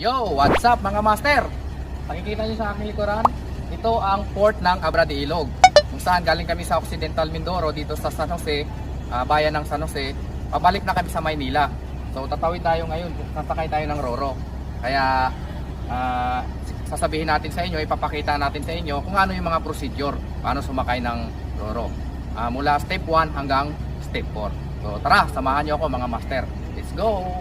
Yo, what's up mga master? Nakikita nyo sa aking likuran, ito ang port ng Abra de Ilog. Kung saan galing kami sa Occidental Mindoro dito sa San Jose, ah, bayan ng San Jose. Pabalik na kami sa Maynila. So tatawid tayo ngayon, sasakay tayo ng Roro. Kaya ah, sasabihin natin sa inyo, ipapakita natin sa inyo kung ano yung mga procedure, paano sumakay ng Roro. Ah, mula step 1 hanggang step 4. So tara, samahan nyo ako mga master. Let's go!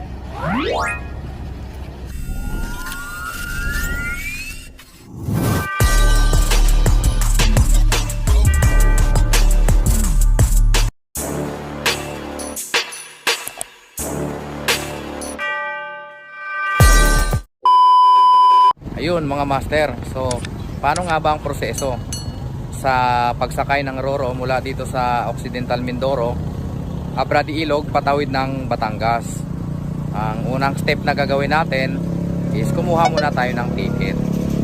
Ayun mga master, so paano nga ba ang proseso sa pagsakay ng Roro mula dito sa Occidental Mindoro, Abra Ilog, patawid ng Batangas. Ang unang step na gagawin natin is kumuha muna tayo ng ticket.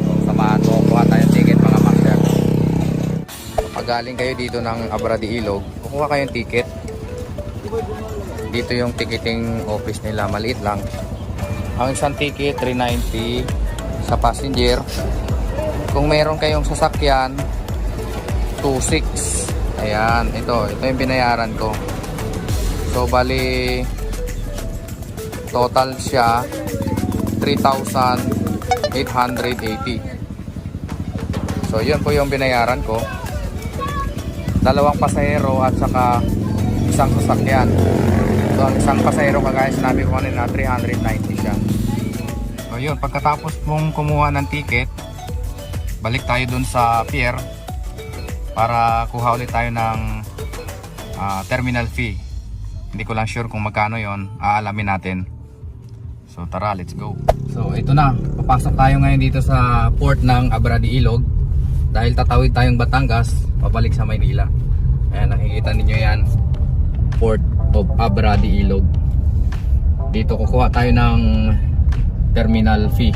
So, samahan mo, kuha tayo ng ticket mga master. So, pag galing kayo dito ng Abra de Ilog, kukuha kayong ticket. Dito yung ticketing office nila, maliit lang. Ang isang ticket, 390 sa passenger. Kung meron kayong sasakyan, 26. Ayan, ito. Ito yung binayaran ko. So, bali, total siya, 3,880. So, yun po yung binayaran ko. Dalawang pasahero at saka isang sasakyan. So, ang isang pasahero, kagaya sinabi ko kanina, 390 siya. So yun, pagkatapos mong kumuha ng ticket, balik tayo dun sa pier para kuha ulit tayo ng ah, terminal fee. Hindi ko lang sure kung magkano yon, aalamin natin. So tara, let's go. So ito na, papasok tayo ngayon dito sa port ng Abra de Ilog dahil tatawid tayong Batangas pabalik sa Maynila. Ayan, nakikita ninyo yan, Port of Abra de Ilog. Dito kukuha tayo ng terminal fee.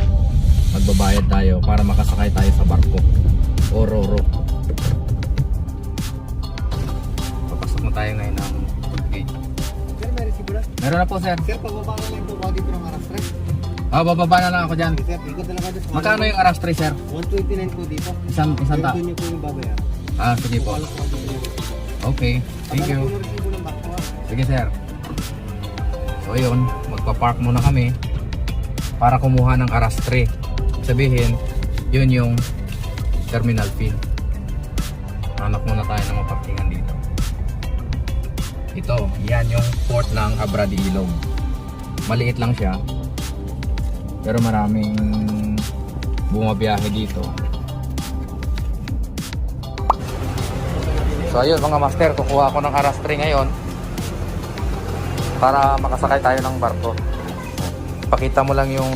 Magbabayad tayo para makasakay tayo sa barko. O roro papasok na tayo ngayon ng gate. Sir, may resibo meron na po sir. Sir, pababa na lang po ako dito ng aras tres. ah bababa na lang ako dyan. Sir, ikot na lang ako magkano yung aras 3 sir? 129 po dito. isang, isang ta niyo po yung babayaran. ah. Sige po. Okay thank you. ha? sige sir. So yun magpa-park muna kami para kumuha ng aras 3 sabihin yun yung terminal fee. Hanap muna tayo ng maparkingan dito. Ito yan yung port ng Abra de Ilog maliit lang siya pero maraming bumabiyahe dito. So ayun mga master kukuha ako ng aras 3 ngayon para makasakay tayo ng barko pakita mo lang yung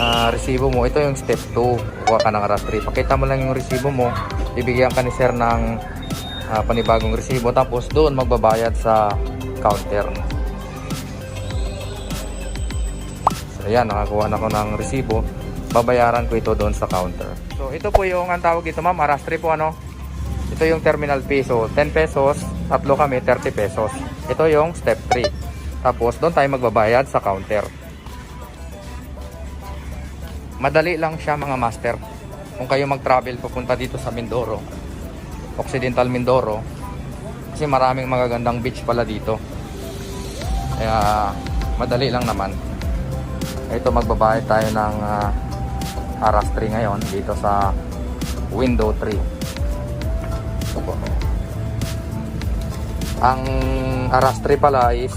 ah, resibo mo. Ito yung step 2 kuha ka ng aras 3 pakita mo lang yung resibo mo. Bibigyan ka ni sir ng ah, panibagong resibo. Tapos doon magbabayad sa counter. So ayan nakakuha na ako ng resibo. Babayaran ko ito doon sa counter. So ito po yung ang tawag dito ma'am. Aras 3 po ano? Ito yung terminal fee so 10 pesos. Tatlo kami 30 pesos. Ito yung step 3 tapos doon tayo magbabayad sa counter madali lang siya mga master. Kung kayo mag-travel papunta dito sa Mindoro Occidental Mindoro kasi maraming magagandang beach pala dito. Kaya madali lang naman. Ito magbabayad tayo ng ah, Aras 3 ngayon dito sa window 3 ito po ang Aras 3 pala is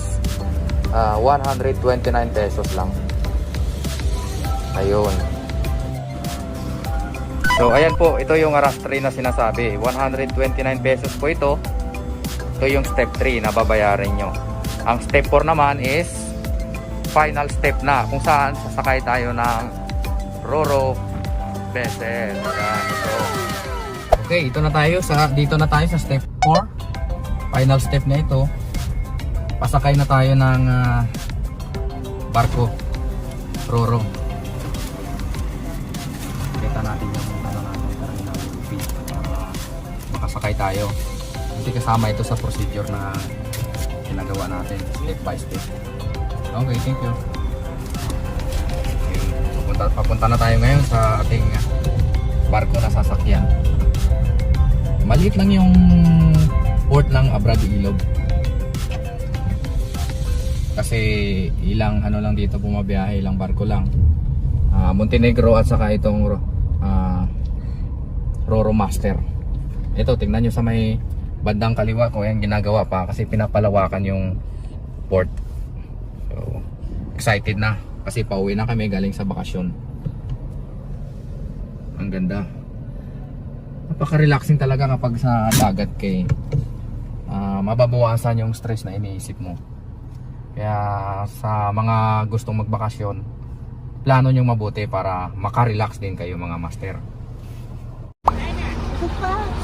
ah, 129 pesos lang. Ayun So ayan po, ito yung Aras 3 na sinasabi. 129 pesos po ito. Ito yung step 3 na babayarin nyo. Ang step 4 naman is final step na kung saan sasakay tayo ng Roro vessel. Ito. Okay, ito na tayo sa dito na tayo sa step 4. Final step na ito. Pasakay na tayo ng ah, barko Roro. Kita natin yung makasakay tayo. Hindi kasama ito sa procedure na ginagawa natin step by step. Okay, thank you. Okay, pupunta Punta, papunta na tayo ngayon sa ating barko na sasakyan. Maliit lang yung port ng Abrad Ilog. Kasi ilang ano lang dito bumabiyahe, ilang barko lang. Ah, Montenegro at saka itong ah, Roro Master. Ito, tingnan nyo sa may bandang kaliwa ko, yan ginagawa pa kasi pinapalawakan yung port. So, excited na kasi pauwi na kami galing sa bakasyon. Ang ganda. Napaka-relaxing talaga kapag sa dagat kay ah, mababawasan yung stress na iniisip mo. Kaya sa mga gustong magbakasyon, plano nyo mabuti para makarelax din kayo mga master.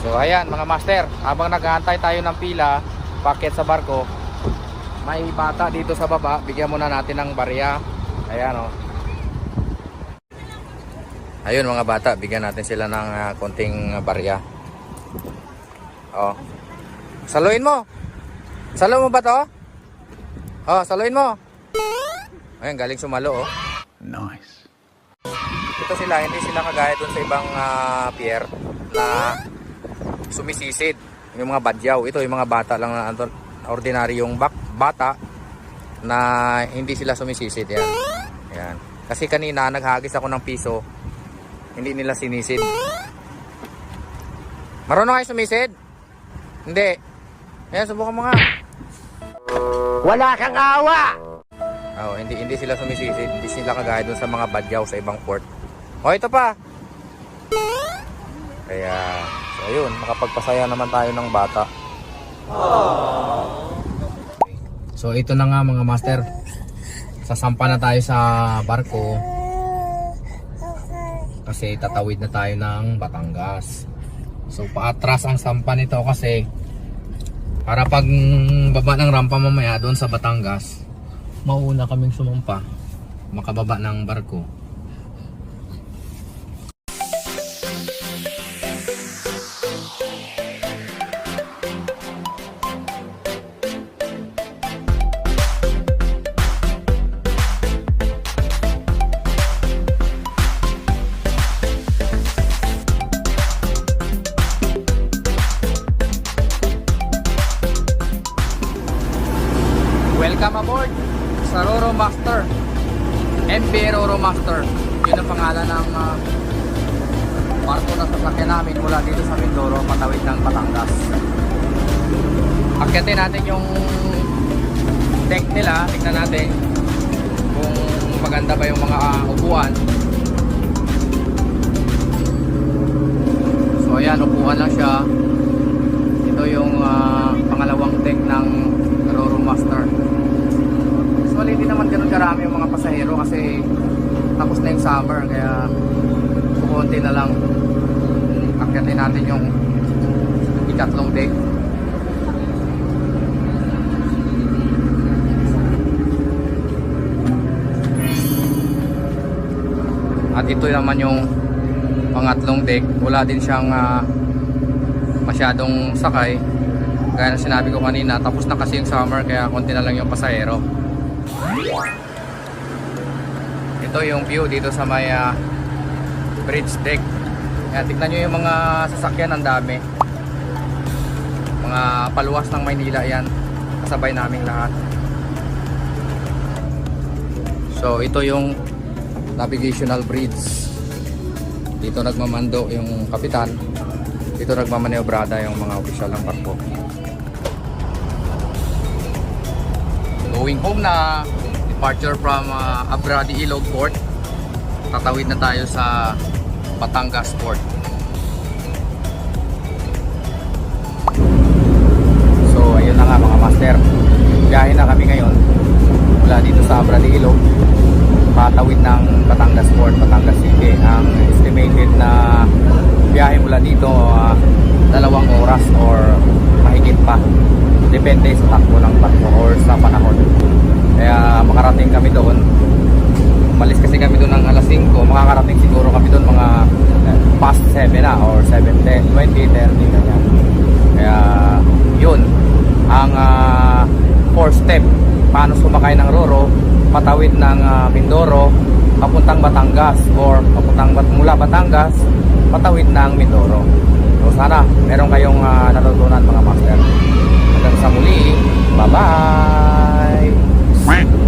So ayan mga master, habang naghahantay tayo ng pila, packet sa barko, may bata dito sa baba, bigyan muna natin ng barya. Ayan oh. Ayun mga bata, bigyan natin sila ng ah, konting barya. Oh. Saluin mo. Salo mo ba to? Oh, saluin mo. Ayun, galing sumalo oh. Nice. Ito sila, hindi sila kagaya dun sa ibang ah, pier na sumisisid. Yung mga badyaw. Ito yung mga bata lang na ordinary yung bak bata na hindi sila sumisisid. Yan. Yan. Kasi kanina naghagis ako ng piso. Hindi nila sinisid. Marunong kayo sumisid? Hindi. Ayan, subukan mo nga. Wala kang awa! Oh, hindi hindi sila sumisisid. Hindi sila kagaya dun sa mga badyaw sa ibang port. Oh, ito pa. Kaya, ayun, makapagpasaya naman tayo ng bata. So ito na nga mga master. Sasampa na tayo sa barko. Kasi tatawid na tayo ng Batangas. So paatras ang sampa nito kasi para pag baba ng rampa mamaya doon sa Batangas, mauna kaming sumampa makababa ng barko Welcome aboard sa Roro Master. MB Roro Master. Yun ang pangalan ng uh, barko na sasakyan namin mula dito sa Mindoro, patawid ng Batangas. Akyatin natin yung deck nila. Tingnan natin kung maganda ba yung mga uh, upuan. So ayan, upuan lang siya. Ito yung uh, pangalawang deck ng Roro Master. Usually hindi naman ganun karami yung mga pasahero kasi tapos na yung summer kaya kukunti na lang akyatin natin yung ikatlong deck. At ito naman yung pangatlong deck. Wala din siyang ah, masyadong sakay. Gaya ng sinabi ko kanina, tapos na kasi yung summer kaya konti na lang yung pasahero. Ito yung view dito sa may ah, bridge deck. Kaya tignan nyo yung mga sasakyan, ang dami. Mga paluwas ng Maynila yan. Kasabay namin lahat. So ito yung navigational bridge. Dito nagmamando yung kapitan. Dito nagmamaneobrada yung mga opisyal ng barko. Going home na departure from uh, Abradi Ilog Port. Tatawid na tayo sa Batangas Port. So ayun na nga mga master. Biyahe na kami ngayon mula dito sa Abradi Ilog patawid ng Batangas Port, Batangas City. Ang estimated na biyahe mula dito ah, dalawang oras or mahigit pa. Depende sa takbo ng barko or sa panahon. Kaya makarating kami doon. Umalis kasi kami doon ng alas 5. Makakarating siguro kami doon mga eh, past 7 na or 7.10, 20, 30 ganyan. Kaya yun ang ah, fourth step paano sumakay ng Roro patawid ng ah, Mindoro papuntang Batangas or papuntang Bat- mula Batangas patawid ng Mindoro. So sana meron kayong ah, natutunan mga master. Hanggang sa muli, bye-bye! quack.